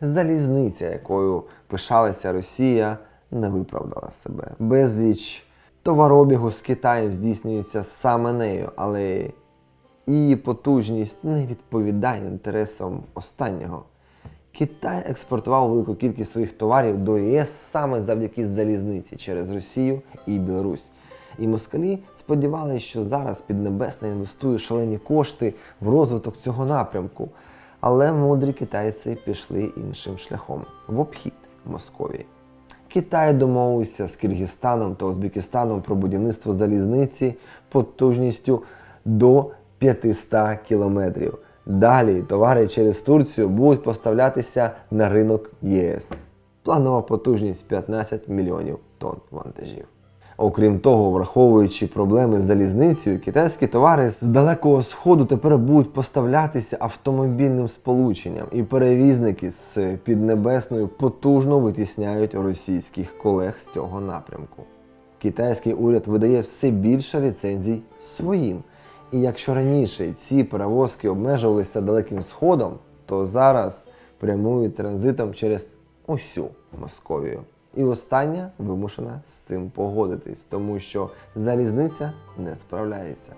залізниця, якою пишалася Росія, не виправдала себе. Безліч товарообігу з Китаєм здійснюється саме нею, але її потужність не відповідає інтересам останнього. Китай експортував велику кількість своїх товарів до ЄС саме завдяки залізниці через Росію і Білорусь. І москалі сподівалися, що зараз Піднебесна інвестує шалені кошти в розвиток цього напрямку. Але мудрі китайці пішли іншим шляхом в обхід Московії. Китай домовився з Киргизстаном та Узбекистаном про будівництво залізниці потужністю до 500 кілометрів. Далі товари через Турцію будуть поставлятися на ринок ЄС. Планова потужність 15 мільйонів тонн вантажів. Окрім того, враховуючи проблеми з залізницею, китайські товари з далекого сходу тепер будуть поставлятися автомобільним сполученням, і перевізники з Піднебесною потужно витісняють російських колег з цього напрямку. Китайський уряд видає все більше ліцензій своїм. І якщо раніше ці перевозки обмежувалися далеким сходом, то зараз прямують транзитом через усю Московію. І остання вимушена з цим погодитись, тому що залізниця не справляється.